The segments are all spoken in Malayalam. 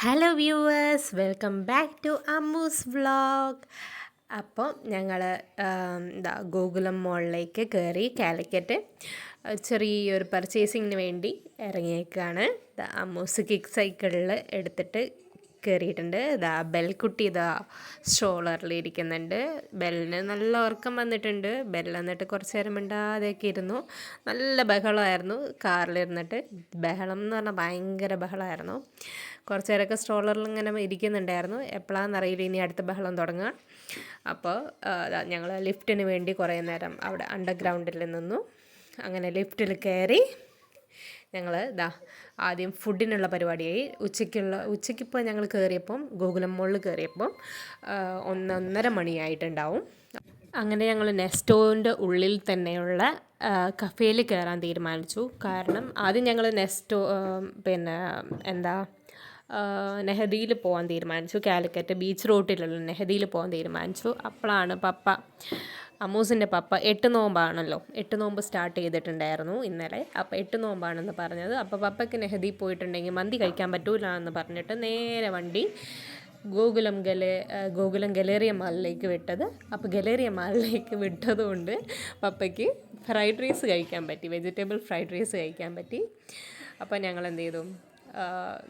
Hello viewers welcome back to Ammu's vlog അപ്പോൾ ഞങ്ങൾ എന്താ ഗോകുലം മോളിലേക്ക് കയറി കാലിക്കറ്റ് ചെറിയൊരു പർച്ചേസിങ്ങിന് വേണ്ടി ഇറങ്ങിയേക്കാണ്. അമ്മൂസ് കിക്ക് സൈക്കിളിൽ എടുത്തിട്ട് കയറിയിട്ടുണ്ട് ഇതാ ബെൽക്കുട്ടി ഇതാ സ്ട്രോളറിൽ ഇരിക്കുന്നുണ്ട്. ബെല്ലിന് നല്ല ഉറക്കം വന്നിട്ടുണ്ട്. ബെല്ല് എന്നിട്ട് കുറച്ച് നേരം മിണ്ടാതെയൊക്കെ ഇരുന്നു. നല്ല ബഹളമായിരുന്നു. കാറിലിരുന്നിട്ട് ബഹളം എന്ന് പറഞ്ഞാൽ ഭയങ്കര ബഹളമായിരുന്നു. കുറച്ച് നേരമൊക്കെ സ്ട്രോളറിൽ ഇങ്ങനെ ഇരിക്കുന്നുണ്ടായിരുന്നു. എപ്പോഴാണെന്നറിയില്ല ഇനി അടുത്ത ബഹളം തുടങ്ങുക അപ്പോൾ ഞങ്ങൾ ലിഫ്റ്റിന് വേണ്ടി കുറേ നേരം അവിടെ അണ്ടർഗ്രൗണ്ടിൽ നിന്നു. അങ്ങനെ ലിഫ്റ്റിൽ കയറി ഞങ്ങൾ ഇതാ ആദ്യം ഫുഡിനുള്ള പരിപാടിയായി. ഉച്ചയ്ക്കുള്ള ഉച്ചയ്ക്കിപ്പോൾ ഞങ്ങൾ കയറിയപ്പം ഗോകുലം മോളിൽ കയറിയപ്പം ഒന്നൊന്നര മണിയായിട്ടുണ്ടാവും. അങ്ങനെ ഞങ്ങൾ നെസ്റ്റോന്റെ ഉള്ളിൽ തന്നെയുള്ള കഫേയിൽ കയറാൻ തീരുമാനിച്ചു. കാരണം ആദ്യം ഞങ്ങൾ നെസ്റ്റോ പിന്നെ എന്താ നെഹദിയിൽ പോകാൻ തീരുമാനിച്ചു. കാലിക്കറ്റ് ബീച്ച് റോട്ടിലുള്ള നെഹദിയിൽ പോകാൻ തീരുമാനിച്ചു. അപ്പോഴാണ് പപ്പ അമ്മൂസിന്റെ പപ്പ എട്ട് നോമ്പാണല്ലോ. എട്ട് നോമ്പ് സ്റ്റാർട്ട് ചെയ്തിട്ടുണ്ടായിരുന്നു ഇന്നലെ. അപ്പോൾ എട്ട് നോമ്പാണെന്ന് പറഞ്ഞത്. അപ്പോൾ പപ്പയ്ക്ക് നെഹദി പോയിട്ടുണ്ടെങ്കിൽ മന്തി കഴിക്കാൻ പറ്റൂല എന്ന് പറഞ്ഞിട്ട് നേരെ വണ്ടി ഗോകുലം ഗലേ ഗോകുലം ഗലേറിയ മാളിലേക്ക് വിട്ടത്. അപ്പോൾ ഗലേറിയ മാളിലേക്ക് വിട്ടതുകൊണ്ട് പപ്പയ്ക്ക് ഫ്രൈഡ് റൈസ് കഴിക്കാൻ പറ്റി. വെജിറ്റബിൾ ഫ്രൈഡ് റൈസ് കഴിക്കാൻ പറ്റി. അപ്പോൾ ഞങ്ങൾ എന്ത് ചെയ്തു?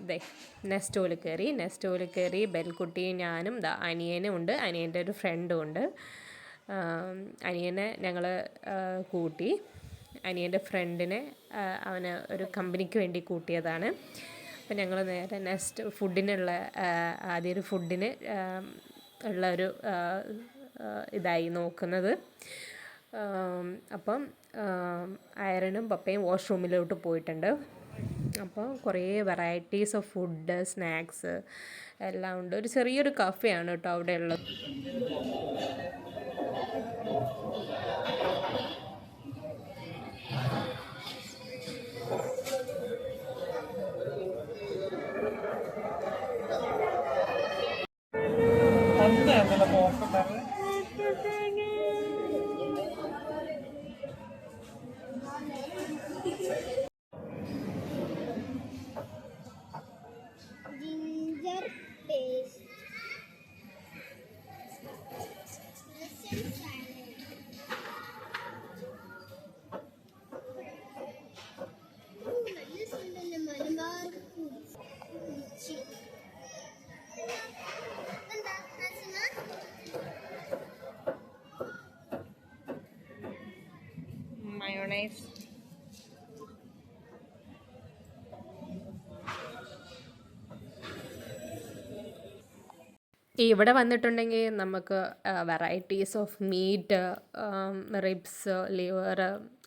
ദേ നെസ്റ്റോയിൽ കയറി നെസ്റ്റോയിൽ കയറി ബെൽക്കുട്ടിയും ഞാനും ദാ അനിയനും ഉണ്ട് അനിയന്റെ ഒരു ഫ്രണ്ടും ഉണ്ട്. അനിയനെ ഞങ്ങൾ കൂട്ടി. അനിയന്റെ ഫ്രണ്ടിനെ അവന് ഒരു കമ്പനിക്ക് വേണ്ടി കൂട്ടിയതാണ്. അപ്പം ഞങ്ങൾ നേരെ നെക്സ്റ്റ് ഫുഡിനുള്ള ആദ്യം ഒരു ഫുഡിന് ഉള്ള ഒരു ഇതായി നോക്കുന്നത്. അപ്പം അയറനും പപ്പയും വാഷ്റൂമിലോട്ട് പോയിട്ടുണ്ട്. അപ്പോൾ കുറേ വെറൈറ്റീസ് ഓഫ് ഫുഡ് സ്നാക്സ് എല്ലാം ഉണ്ട്. ഒരു ചെറിയൊരു കഫയാണ് കേട്ടോ അവിടെ ഉള്ളത് ഇവിടെ വന്നിട്ടുണ്ടെങ്കിൽ നമുക്ക് varieties of meat ribs liver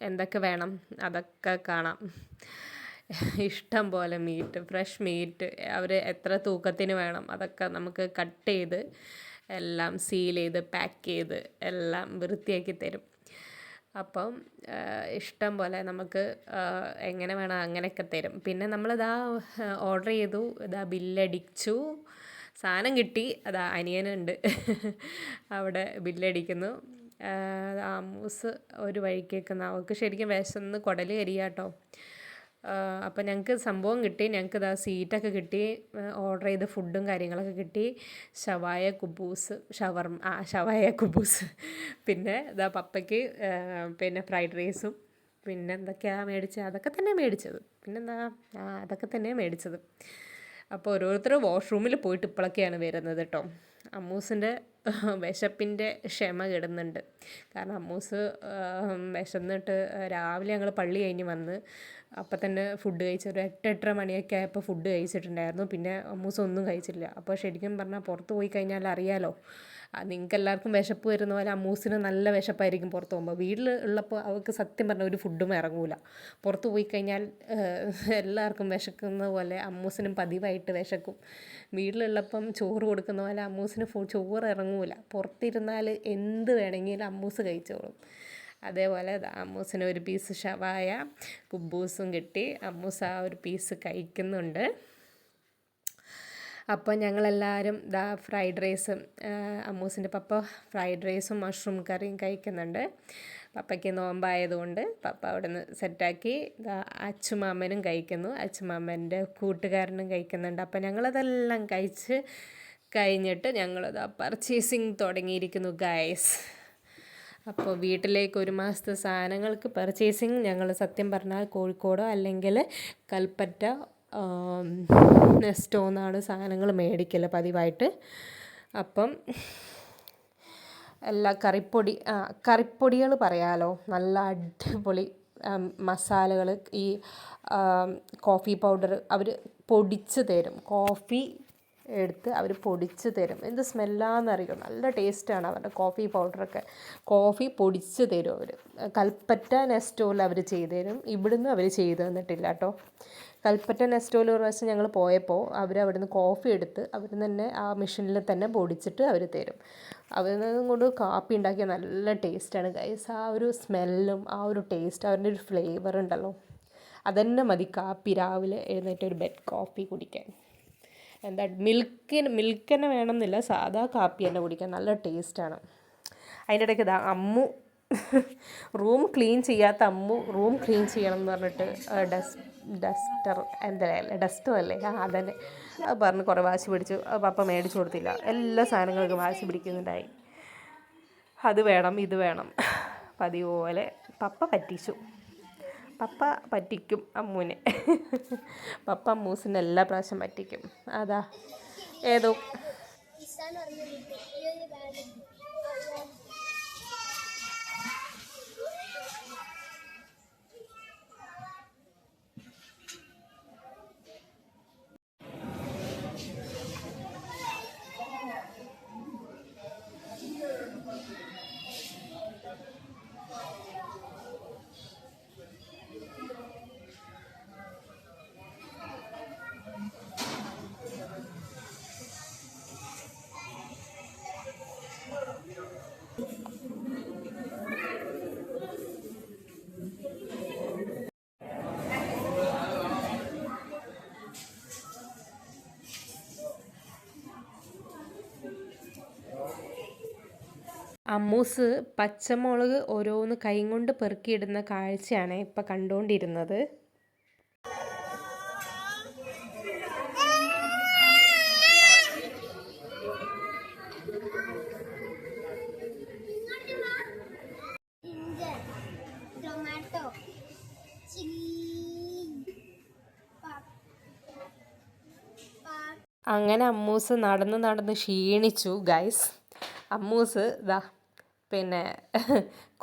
എന്തൊക്കെ വേണം അതൊക്കെ കാണാം. ഇഷ്ടം പോലെ മീറ്റ് ഫ്രഷ് മീറ്റ് അവർ എത്ര തൂക്കത്തിന് വേണം അതൊക്കെ നമുക്ക് കട്ട് ചെയ്ത് എല്ലാം സീൽ ചെയ്ത് പാക്ക് ചെയ്ത് എല്ലാം വൃത്തിയാക്കി തരും. അപ്പം ഇഷ്ടം പോലെ നമുക്ക് എങ്ങനെ വേണം അങ്ങനെയൊക്കെ തരും. പിന്നെ നമ്മളിതാ ഓർഡർ ചെയ്തു ഇതാ ബില്ലടിച്ചു സാധനം കിട്ടി. അതാ അനിയനുണ്ട്. അവിടെ ബില്ലടിക്കുന്നു. ആമൂസ് ഒരു വഴിക്കേക്ക് അവൾക്ക് ശരിക്കും വിശന്ന് കുടൽ കരിയാട്ടോ. അപ്പോൾ ഞങ്ങൾക്ക് സംഭവം കിട്ടി. ഞങ്ങൾക്ക് ഇതാ സീറ്റൊക്കെ കിട്ടി. ഓർഡർ ചെയ്ത ഫുഡും കാര്യങ്ങളൊക്കെ കിട്ടി. ഷവായ കുബൂസ് ഷവർമ ആ ഷവായ കുബൂസ്. പിന്നെ ഇതാ പപ്പയ്ക്ക് പിന്നെ ഫ്രൈഡ് റൈസും പിന്നെ എന്തൊക്കെയാണ് മേടിച്ചത്? അതൊക്കെ തന്നെ മേടിച്ചത്. പിന്നെന്താ? അതൊക്കെ തന്നെ മേടിച്ചത്. അപ്പോൾ ഓരോരുത്തർ വാഷ്റൂമിൽ പോയിട്ട് ഇപ്പോഴൊക്കെയാണ് വരുന്നത് കേട്ടോ അമ്മൂസിന്റെ വിശപ്പിന്റെ ക്ഷമ കിടുന്നുണ്ട്. കാരണം അമ്മൂസ് വിശന്നിട്ട് രാവിലെ ഞങ്ങൾ പള്ളി കഴിഞ്ഞ് വന്ന് അപ്പം തന്നെ ഫുഡ് കഴിച്ച് ഒരു എട്ട് എട്ടര മണിയൊക്കെ ആയപ്പോൾ ഫുഡ് കഴിച്ചിട്ടുണ്ടായിരുന്നു. പിന്നെ അമ്മൂസ് ഒന്നും കഴിച്ചില്ല. അപ്പോൾ ശരിക്കും പറഞ്ഞാൽ പുറത്ത് പോയി കഴിഞ്ഞാൽ അറിയാലോ നിങ്ങൾക്ക് എല്ലാവർക്കും വിശപ്പ് വരുന്ന പോലെ അമ്മൂസിന് നല്ല വിശപ്പായിരിക്കും പുറത്ത് പോകുമ്പോൾ വീട്ടിൽ ഉള്ളപ്പോൾ അവൾക്ക് സത്യം പറഞ്ഞാൽ ഒരു ഫുഡും ഇറങ്ങൂല. പുറത്ത് പോയി കഴിഞ്ഞാൽ എല്ലാവർക്കും വിശക്കുന്ന പോലെ അമ്മൂസിനും പതിവായിട്ട് വിശക്കും. വീട്ടിലുള്ളപ്പം ചോറ് കൊടുക്കുന്ന പോലെ അമ്മൂസിന് ചോറ് ഇറങ്ങൂല. പുറത്തിരുന്നാൽ എന്ത് വേണമെങ്കിലും അമ്മൂസ് കഴിച്ചോളും. അതേപോലെ അമ്മൂസിന് ഒരു പീസ് ഷവായ കുബൂസും കിട്ടി. അമ്മൂസ് ആ ഒരു പീസ് കഴിക്കുന്നുണ്ട്. അപ്പോൾ ഞങ്ങളെല്ലാവരും ദാ ഫ്രൈഡ് റൈസും അമ്മൂസിന്റെ പപ്പ ഫ്രൈഡ് റൈസും മഷ്റൂം കറിയും കഴിക്കുന്നുണ്ട്. പപ്പയ്ക്ക് നോമ്പായതുകൊണ്ട് പപ്പ അവിടെ നിന്ന് സെറ്റാക്കി അച്ചുമാമനും കഴിക്കുന്നു. അച്ചുമാമന്റെ കൂട്ടുകാരനും കഴിക്കുന്നുണ്ട്. അപ്പം ഞങ്ങളതെല്ലാം കഴിച്ച് കഴിഞ്ഞിട്ട് ഞങ്ങളത് പർച്ചേസിങ് തുടങ്ങിയിരിക്കുന്നു ഗൈസ് അപ്പോൾ വീട്ടിലേക്ക് ഒരു മാസത്തെ സാധനങ്ങൾക്ക് പർച്ചേസിങ് ഞങ്ങൾ സത്യം പറഞ്ഞാൽ കോഴിക്കോടോ അല്ലെങ്കിൽ കൽപ്പറ്റ നെസ്റ്റോ എന്നാണ് സാധനങ്ങൾ മേടിക്കൽ പതിവായിട്ട്. അപ്പം എല്ലാ കറിപ്പൊടി കറിപ്പൊടികൾ പറയാലോ. നല്ല അടിപൊളി മസാലകൾ ഈ കോഫി പൗഡർ അവർ പൊടിച്ച് തരും. കോഫി എടുത്ത് അവർ പൊടിച്ച് തരും. എന്ത് സ്മെല്ലാന്നറിയോ? നല്ല ടേസ്റ്റാണ് അവരുടെ കോഫി പൗഡറൊക്കെ. കോഫി പൊടിച്ച് തരും അവർ. കൽപ്പറ്റ നെസ്റ്റോയിൽ അവർ ചെയ്ത് തരും. ഇവിടുന്ന് അവർ ചെയ്ത് തന്നിട്ടില്ല കേട്ടോ. കൽപ്പറ്റ നെസ്റ്റോയിൽ ഒരു പ്രാവശ്യം ഞങ്ങൾ പോയപ്പോൾ അവർ അവിടുന്ന് കോഫി എടുത്ത് അവർ തന്നെ ആ മെഷീനിൽ തന്നെ പൊടിച്ചിട്ട് അവർ തരും. അവർ കൊണ്ട് കാപ്പി ഉണ്ടാക്കിയ നല്ല ടേസ്റ്റാണ് ഗൈസ് ആ ഒരു സ്മെല്ലും ആ ഒരു ടേസ്റ്റ് അവരുടെ ഒരു ഫ്ലേവർ ഉണ്ടല്ലോ. അതന്നെ മതി കാപ്പി രാവിലെ എഴുന്നേറ്റ് ഒരു ബെഡ് കോഫി കുടിക്കാൻ. എന്താ മിൽക്കിന് മിൽക്ക് തന്നെ വേണമെന്നില്ല സാധാ കാപ്പി തന്നെ കുടിക്കാൻ നല്ല ടേസ്റ്റാണ്. അതിന്റെ ഇടയ്ക്ക് ഇതാ അമ്മു റൂം ക്ലീൻ ചെയ്യാത്ത അമ്മു റൂം ക്ലീൻ ചെയ്യണം എന്ന് പറഞ്ഞിട്ട് ഡസ് ഡസ്റ്റർ എന്തായാലും ഡസ്റ്റർ അല്ലേ? ആ അതന്നെ. അത് പറഞ്ഞ് കുറേ വാശി പിടിച്ചു. പപ്പ മേടിച്ചു കൊടുത്തില്ല. എല്ലാ സാധനങ്ങൾക്കും വാശി പിടിക്കുന്നുണ്ടായി. അത് വേണം ഇത് വേണം. പതിവ് പപ്പ പറ്റിച്ചു. പപ്പ പറ്റിക്കും അമ്മൂനെ പപ്പ അമ്മൂസിനെ പ്രാവശ്യം പറ്റിക്കും. അതാ. ഏതോ. അമ്മൂസ് പച്ചമുളക് ഓരോന്ന് കൈ കൊണ്ട് പെറുക്കിയിടുന്ന കാഴ്ചയാണ് ഇപ്പം കണ്ടുകൊണ്ടിരുന്നത് അങ്ങനെ അമ്മൂസ് നടന്ന് നടന്ന് ക്ഷീണിച്ചു ഗൈസ് അമ്മൂസ് ഇതാ പിന്നെ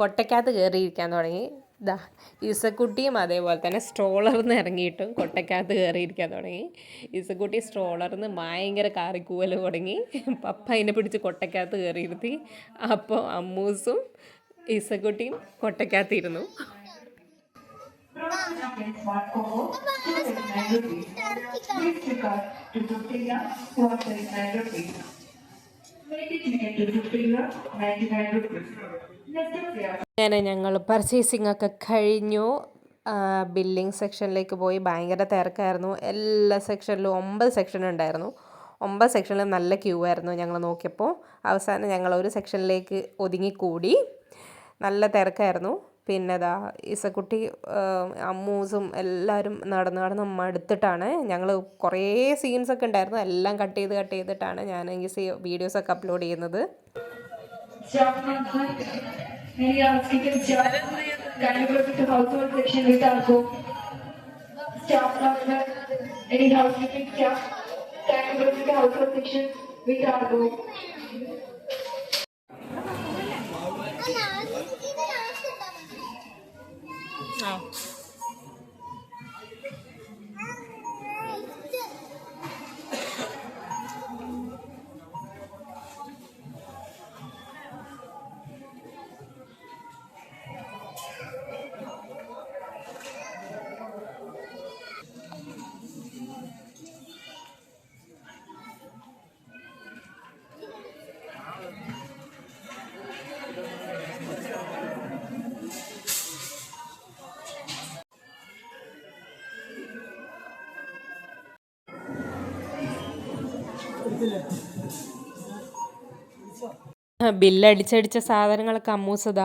കൊട്ടയ്ക്കകത്ത് കയറിയിരിക്കാൻ തുടങ്ങി. ഇതാ ഇസക്കുട്ടിയും അതേപോലെ തന്നെ സ്ട്രോളറിൽ നിന്ന് ഇറങ്ങിയിട്ടും കൊട്ടയ്ക്കകത്ത് കയറിയിരിക്കാൻ തുടങ്ങി. ഈസക്കുട്ടി സ്ട്രോളറിൽ നിന്ന് ഭയങ്കര കാറിക്കൂവൽ തുടങ്ങി പപ്പ അതിനെ പിടിച്ച് കൊട്ടയ്ക്കകത്ത് കയറിയിരുത്തി അപ്പോൾ അമ്മൂസും ഇസക്കുട്ടിയും കൊട്ടയ്ക്കകത്തിരുന്നു. അങ്ങനെ ഞങ്ങൾ പർച്ചേസിംഗ് ഒക്കെ കഴിഞ്ഞു ബില്ലിംഗ് സെക്ഷനിലേക്ക് പോയി. ഭയങ്കര തിരക്കായിരുന്നു. എല്ലാ സെക്ഷനിലും ഒമ്പത് സെക്ഷൻ ഉണ്ടായിരുന്നു. ഒമ്പത് സെക്ഷനിലും നല്ല ക്യൂ ആയിരുന്നു ഞങ്ങൾ നോക്കിയപ്പോൾ അവസാനം ഞങ്ങൾ ഒരു സെക്ഷനിലേക്ക് ഒതുങ്ങിക്കൂടി. നല്ല തിരക്കായിരുന്നു. പിന്നെ ദാ ഇസക്കുട്ടി അമ്മൂസും എല്ലാവരും നടന്ന് നടന്ന് മടുത്തിട്ടാണ് ഞങ്ങൾ കുറേ സീൻസൊക്കെ ഉണ്ടായിരുന്നു. എല്ലാം കട്ട് ചെയ്ത് കട്ട് ചെയ്തിട്ടാണ് ഞാൻ ഈ വീഡിയോസൊക്കെ അപ്ലോഡ് ചെയ്യുന്നത്. Any housekeeping staff, can you go to the household section We our go? Oh. ബില്ലടിച്ചടിച്ച സാധനങ്ങളൊക്കെ അമ്മൂസത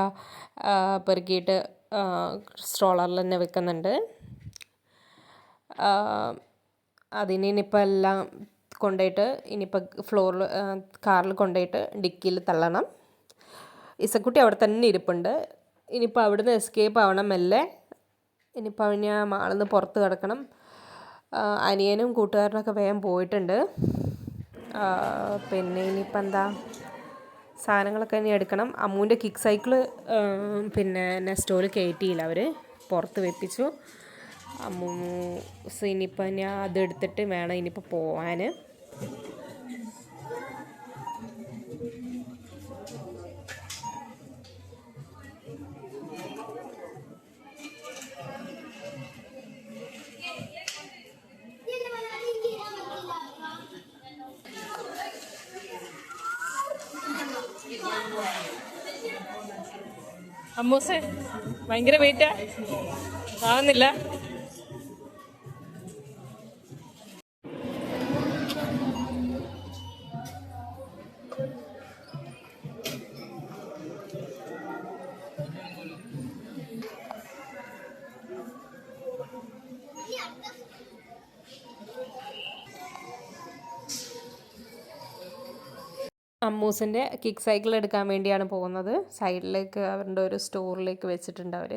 പെറുക്കിയിട്ട് സ്ട്രോളറിൽ തന്നെ വെക്കുന്നുണ്ട്. അതിന് ഇനിയിപ്പോൾ എല്ലാം കൊണ്ടുപോയിട്ട് ഇനിയിപ്പോൾ ഫ്ലോറിൽ കാറിൽ കൊണ്ടുപോയിട്ട് ഡിക്കിയിൽ തള്ളണം. ഇസക്കുട്ടി അവിടെ തന്നെ ഇരിപ്പുണ്ട്. ഇനിയിപ്പോൾ അവിടുന്ന് എസ്കേപ്പ് ആവണം മെല്ലെ. ഇനിയിപ്പോൾ അവന് മാളിൽ നിന്ന് പുറത്ത് കിടക്കണം. അനിയനും കൂട്ടുകാരനൊക്കെ വേഗം പോയിട്ടുണ്ട്. പിന്നെ ഇനിയിപ്പോൾ എന്താ? സാധനങ്ങളൊക്കെ ഇനി എടുക്കണം. അമ്മൂന്റെ കിക്ക് സൈക്കിൾ പിന്നെ നെസ്റ്റോയിൽ കയറ്റിയില്ല അവർ പുറത്ത് വെപ്പിച്ചു. അമ്മൂ ഇനിയിപ്പോൾ ഞാൻ അതെടുത്തിട്ട് വേണം ഇനിയിപ്പോൾ പോവാൻ അമ്മൂസേ ഭയങ്കര വെയിറ്റാ? ആവുന്നില്ല അമ്മൂസിന്റെ കിക്ക് സൈക്കിൾ എടുക്കാൻ വേണ്ടിയാണ് പോകുന്നത്. സൈഡിലേക്ക് അവരുടെ ഒരു സ്റ്റോറിലേക്ക് വെച്ചിട്ടുണ്ട് അവർ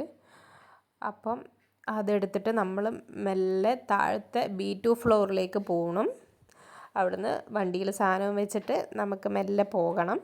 അപ്പം അതെടുത്തിട്ട് നമ്മൾ മെല്ലെ താഴത്തെ ബി ടു ഫ്ലോറിലേക്ക് പോകണം. അവിടുന്ന് വണ്ടിയിൽ സാധനം വെച്ചിട്ട് നമുക്ക് മെല്ലെ പോകണം.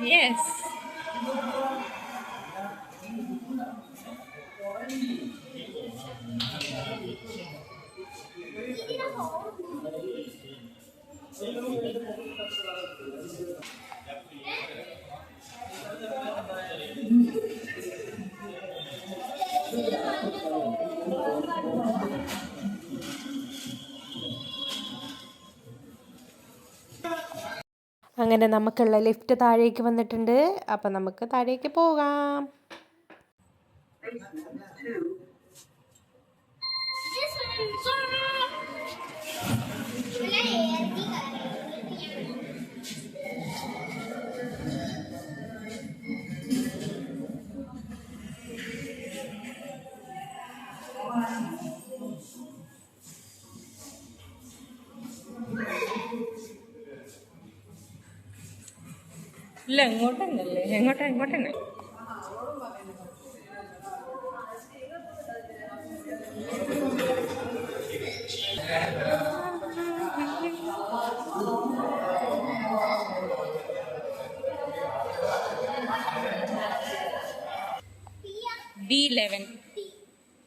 Yes. അങ്ങനെ നമുക്കുള്ള ലിഫ്റ്റ് താഴേക്ക് വന്നിട്ടുണ്ട്. അപ്പം നമുക്ക് താഴേക്ക് പോകാം. ഇല്ല എങ്ങോട്ടന്നല്ലേ എങ്ങോട്ടാ എങ്ങോട്ടന്നെ ബി ലെവൻ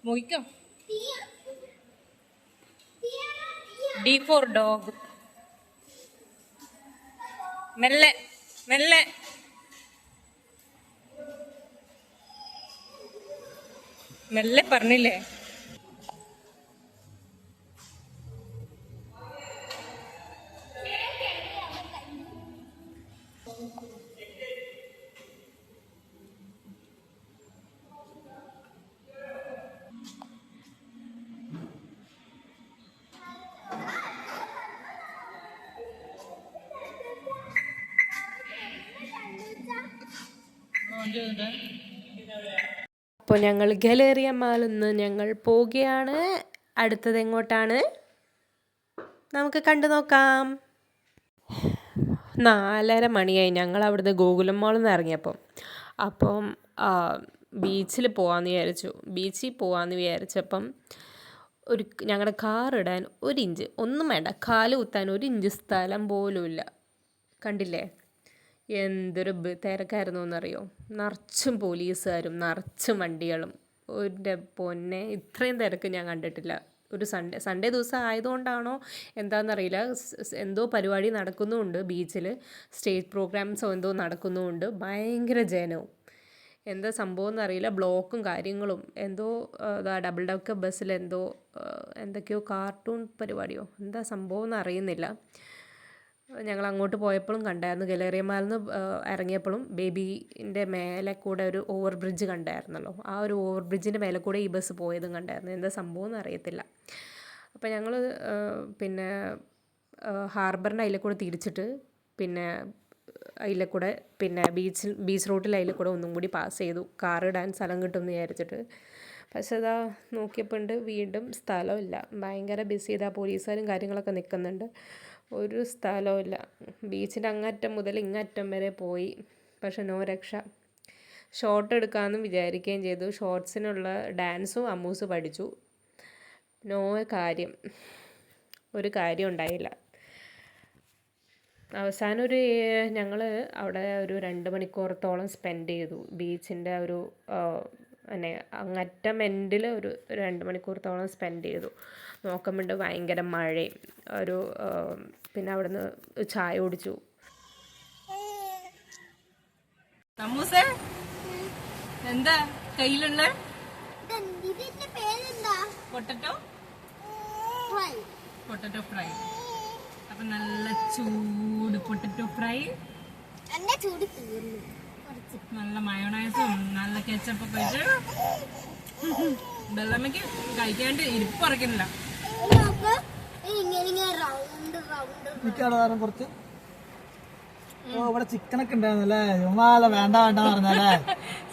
മോയിക്കോ ഡി ഫോർ ഡോഗ് മെല്ലെ മെല്ലെ. മെല്ലെ പറഞ്ഞില്ലേ അപ്പോൾ ഞങ്ങൾ ഗലേറിയ മാളിൽ നിന്ന് ഞങ്ങൾ പോവുകയാണ്. അടുത്തത് എങ്ങോട്ടാണ്? നമുക്ക് കണ്ടു നോക്കാം. നാലര മണിയായി ഞങ്ങൾ അവിടുന്ന് ഗോകുലം മാളിൽ നിന്ന് ഇറങ്ങിയപ്പം. അപ്പം ബീച്ചിൽ പോകാമെന്ന് വിചാരിച്ചു. ബീച്ചിൽ പോകാമെന്ന് വിചാരിച്ചപ്പം ഒരു ഞങ്ങളുടെ കാർ ഇടാൻ ഒരു ഇഞ്ച്. ഒന്നും വേണ്ട. കാൽ കുത്താൻ ഒരു ഇഞ്ച് സ്ഥലം പോലും ഇല്ല കണ്ടില്ലേ? എന്തൊരു തിരക്കായിരുന്നു എന്നറിയോ നിറച്ചും പോലീസുകാരും നിറച്ചും വണ്ടികളും. ഒരു പൊന്നെ ഇത്രയും തിരക്ക് ഞാൻ കണ്ടിട്ടില്ല. ഒരു സൺഡേ സൺഡേ ദിവസം ആയതുകൊണ്ടാണോ എന്താണെന്നറിയില്ല എന്തോ പരിപാടി നടക്കുന്നുമുണ്ട് ബീച്ചിൽ സ്റ്റേജ് പ്രോഗ്രാംസോ എന്തോ നടക്കുന്നുമുണ്ട്. ഭയങ്കര ജനവും. എന്താ സംഭവം എന്നറിയില്ല ബ്ലോക്കും കാര്യങ്ങളും. എന്തോ ഡബിൾ ഡക്ക് ബസ്സിൽ എന്തോ എന്തൊക്കെയോ കാർട്ടൂൺ പരിപാടിയോ. എന്താ സംഭവം എന്ന് അറിയുന്നില്ല ഞങ്ങൾ അങ്ങോട്ട് പോയപ്പോഴും കണ്ടായിരുന്നു. ഗലേറിയമാലിൽ നിന്ന് ഇറങ്ങിയപ്പോഴും ബേബീന്റെ മേലെ കൂടെ ഒരു ഓവർ ബ്രിഡ്ജ് കണ്ടായിരുന്നല്ലോ. ആ ഒരു ഓവർ ബ്രിഡ്ജിന്റെ മേലെ കൂടെ ഈ ബസ് പോയതും കണ്ടായിരുന്നു. എന്താ സംഭവം എന്ന് അറിയത്തില്ല അപ്പോൾ ഞങ്ങൾ പിന്നെ ഹാർബറിന്റെ അതിലെ കൂടെ തിരിച്ചിട്ട് പിന്നെ അതിലെ കൂടെ പിന്നെ ബീച്ചിൽ ബീച്ച് റോട്ടിൽ അതിലെ കൂടെ ഒന്നും കൂടി പാസ് ചെയ്തു. കാർ ഇടാൻ സ്ഥലം കിട്ടുമെന്ന് വിചാരിച്ചിട്ട്. പക്ഷേ അതാ നോക്കിയപ്പോൾ ഉണ്ട്. വീണ്ടും സ്ഥലമില്ല ഭയങ്കര ബിസി. ഇതാ പോലീസുകാരും കാര്യങ്ങളൊക്കെ നിൽക്കുന്നുണ്ട് ഒരു സ്ഥലമില്ല ബീച്ചിന്റെ അങ്ങറ്റം മുതൽ ഇങ്ങറ്റം വരെ പോയി. പക്ഷെ നോ രക്ഷ. ഷോർട്ട് എടുക്കാമെന്നും വിചാരിക്കുകയും ചെയ്തു. ഷോർട്സിനുള്ള ഡാൻസും അമ്മൂസ് പഠിച്ചു. നോ കാര്യം. ഒരു കാര്യം ഉണ്ടായില്ല. അവസാനം ഒരു ഞങ്ങൾ അവിടെ ഒരു രണ്ട് മണിക്കൂറത്തോളം സ്പെൻഡ് ചെയ്തു. ബീച്ചിന്റെ ഒരു പിന്നെ അങ്ങറ്റം എൻഡിൽ ഒരു രണ്ട് മണിക്കൂറത്തോളം സ്പെൻഡ് ചെയ്തു. നോക്കുമ്പോണ്ട് ഭയങ്കര മഴയും ഒരു പിന്നെ അവിടുന്ന് ചായ കുടിച്ചു. എന്താ? കയ്യിലുള്ള? ഇതിന്റെ പേരെന്താ പൊട്ടറ്റോ? Fry potato fry. അപ്പൊ നല്ല ചൂട് പൊട്ടറ്റോ ഫ്രൈ. ചൂട് തീർന്നു. നല്ല മയോണൈസും നല്ല കെച്ചപ്പൊക്കെ വെച്ച് വെള്ളമ്മയ്ക്ക് കഴിക്കാണ്ട് ഇരിപ്പ് ചിക്കൻ കുറച്ച്. ഓ ഇവിടെ ചിക്കനൊക്കെ ഉണ്ടായിരുന്നല്ലേ? ഉമാല വേണ്ട വേണ്ട പറഞ്ഞല്ലേ?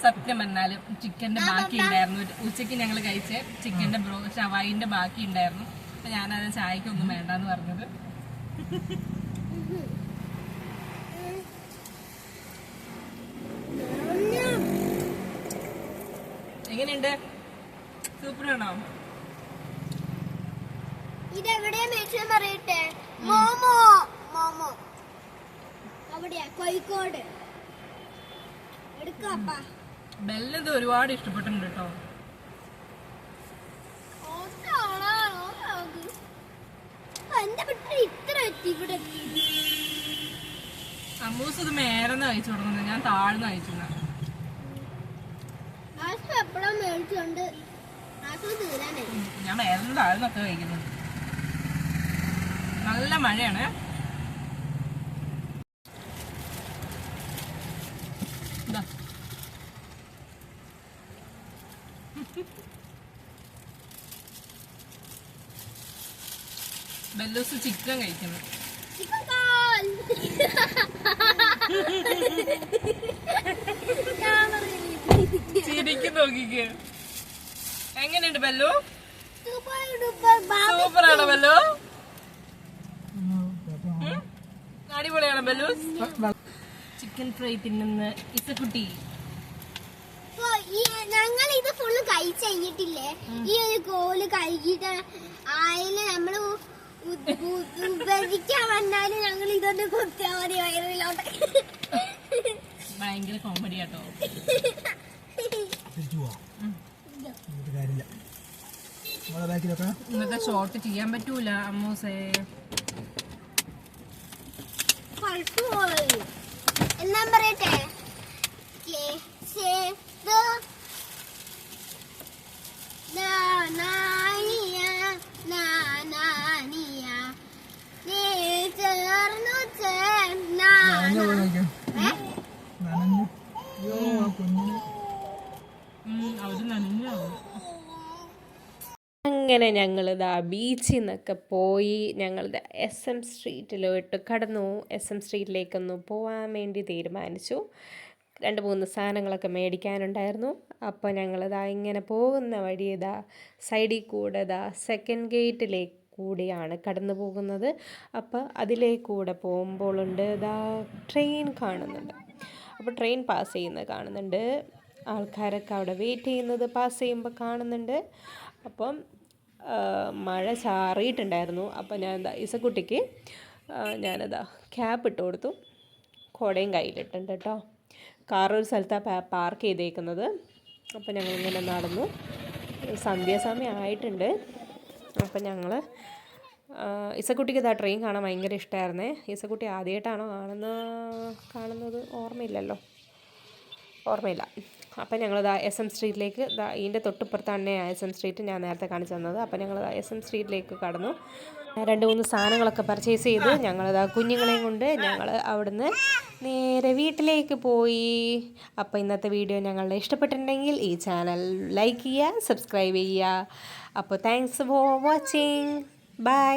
സത്യം പറഞ്ഞാൽ ചിക്കന്റെ ബാക്കി ഉണ്ടായിരുന്നു. ഉച്ചയ്ക്ക് ഞങ്ങൾ കഴിച്ച ചിക്കന്റെ ബ്രോ ഷവായിന്റെ ബാക്കി ഉണ്ടായിരുന്നു. അപ്പൊ ഞാനത് ചായക്കൊന്നും വേണ്ടെന്ന് പറഞ്ഞത്. എങ്ങനെയുണ്ട്? സൂപ്പറാണോ? ഇതെവിടെയാ മേടിച്ചെന്ന് പറയട്ടെ? മോമോ മോമോ അവിടെയാ കോഴിക്കോട്. എടുക്കാപ്പാ ബെല്ലത് ഒരുപാട് ഇഷ്ടപ്പെട്ടിട്ടുണ്ട് കേട്ടോ. അമ്മൂസ് ഇത് മേരെന്ന് അയച്ചു തുടങ്ങുന്നത് ഞാൻ താഴ്ന്ന് കഴിച്ചു ഞാൻ എന്തായിരുന്നൊക്കെ കഴിക്കുന്നത് നല്ല മഴയാണ്. ബെല്ലൂസ് ചിക്കൻ കഴിക്കുന്നു ചിക്കൻ കാൽ ഞാൻ പറയുന്നില്ല. ചിരിക്കും നോക്കിക്ക്. എങ്ങനെയുണ്ട് ബെല്ലു? സൂപ്പറാണോ ബെല്ലു? അടിപൊളിയാണോ ബെല്ലു? ചിക്കൻ ഫ്രൈ തിന്നുന്ന ഇസക്കുട്ടി. ഞങ്ങൾ ഇത് ഫുള്ള് കഴിച്ച് കഴിഞ്ഞിട്ടില്ലേ? ഈ ഒരു കോൽ കഴുകിയിട്ട് അതിൽ നമ്മൾ ഉപരിക്കാൻ വന്നാലും ഞങ്ങൾ ഇതൊന്ന് കുത്തിയാ മതി വയറിലോട്ട്. ഭയങ്കര കോമഡി ആട്ടോ. തിരിച്ചു പോവാം. കാര്യമില്ല. നമ്മളെ ഇന്നത്തെ ഷോർട്ട് ചെയ്യാൻ പറ്റൂല അമ്മൂസേ. എല്ലാം പറയട്ടെ? അങ്ങനെ ഞങ്ങൾ ഇതാ ബീച്ചിൽ നിന്നൊക്കെ പോയി ഞങ്ങൾ എസ് എം സ്ട്രീറ്റിലോട്ട് കടന്നു. എസ് എം സ്ട്രീറ്റിലേക്കൊന്ന് പോകാൻ വേണ്ടി തീരുമാനിച്ചു. രണ്ട് മൂന്ന് സാധനങ്ങളൊക്കെ മേടിക്കാനുണ്ടായിരുന്നു. അപ്പോൾ ഞങ്ങളിതാ ഇങ്ങനെ പോകുന്ന വഴി ഇതാ സൈഡിൽ കൂടെ ഇതാ സെക്കൻഡ് ഗേറ്റിലേക്ക് കൂടിയാണ് കടന്നു പോകുന്നത്. അപ്പോൾ അതിലേക്കൂടെ പോകുമ്പോളുണ്ട് ഇതാ ട്രെയിൻ കാണുന്നുണ്ട്. അപ്പോൾ ട്രെയിൻ പാസ് ചെയ്യുന്നത് കാണുന്നുണ്ട്. ആൾക്കാരൊക്കെ അവിടെ വെയിറ്റ് ചെയ്യുന്നത് പാസ് ചെയ്യുമ്പോൾ കാണുന്നുണ്ട്. അപ്പം മഴ ചാറിയിട്ടുണ്ടായിരുന്നു. അപ്പോൾ ഞാൻ എന്താ ഇസക്കുട്ടിക്ക് ഞാനെന്താ ക്യാപ്പ് ഇട്ട് കൊടുത്തു. കുടയും കയ്യിലിട്ടുണ്ട് കേട്ടോ കാർ ഒരു സ്ഥലത്താണ് പാർക്ക് ചെയ്തേക്കുന്നത്. അപ്പോൾ ഞങ്ങളിങ്ങനെ നടന്നു. സന്ധ്യാസമയം ആയിട്ടുണ്ട്. അപ്പം ഞങ്ങൾ ഇസക്കുട്ടിക്ക് ഇതാ ട്രെയിൻ കാണാൻ ഭയങ്കര ഇഷ്ടമായിരുന്നേ ഇസക്കുട്ടി ആദ്യമായിട്ടാണോ കാണുന്ന കാണുന്നത്? ഓർമ്മയില്ലല്ലോ. ഓർമ്മയില്ല. അപ്പം ഞങ്ങൾ ഇതാ എസ് എം സ്ട്രീറ്റിലേക്ക് ഇതാ ഇതിന്റെ തൊട്ടിപ്പുറത്താണ് എസ് എം സ്ട്രീറ്റ് ഞാൻ നേരത്തെ കാണിച്ചു തന്നത്. അപ്പം ഞങ്ങൾ എസ് എം സ്ട്രീറ്റിലേക്ക് കടന്നു. രണ്ട് മൂന്ന് സാധനങ്ങളൊക്കെ പർച്ചേസ് ചെയ്ത് ഞങ്ങളിതാ കുഞ്ഞുങ്ങളെയും കൊണ്ട് ഞങ്ങൾ അവിടുന്ന് നേരെ വീട്ടിലേക്ക് പോയി. അപ്പോൾ ഇന്നത്തെ വീഡിയോ ഞങ്ങളുടെ ഇഷ്ടപ്പെട്ടിട്ടുണ്ടെങ്കിൽ ഈ ചാനൽ ലൈക്ക് ചെയ്യുക സബ്സ്ക്രൈബ് ചെയ്യുക. അപ്പോൾ താങ്ക്സ് ഫോർ വാച്ചിങ് ബൈ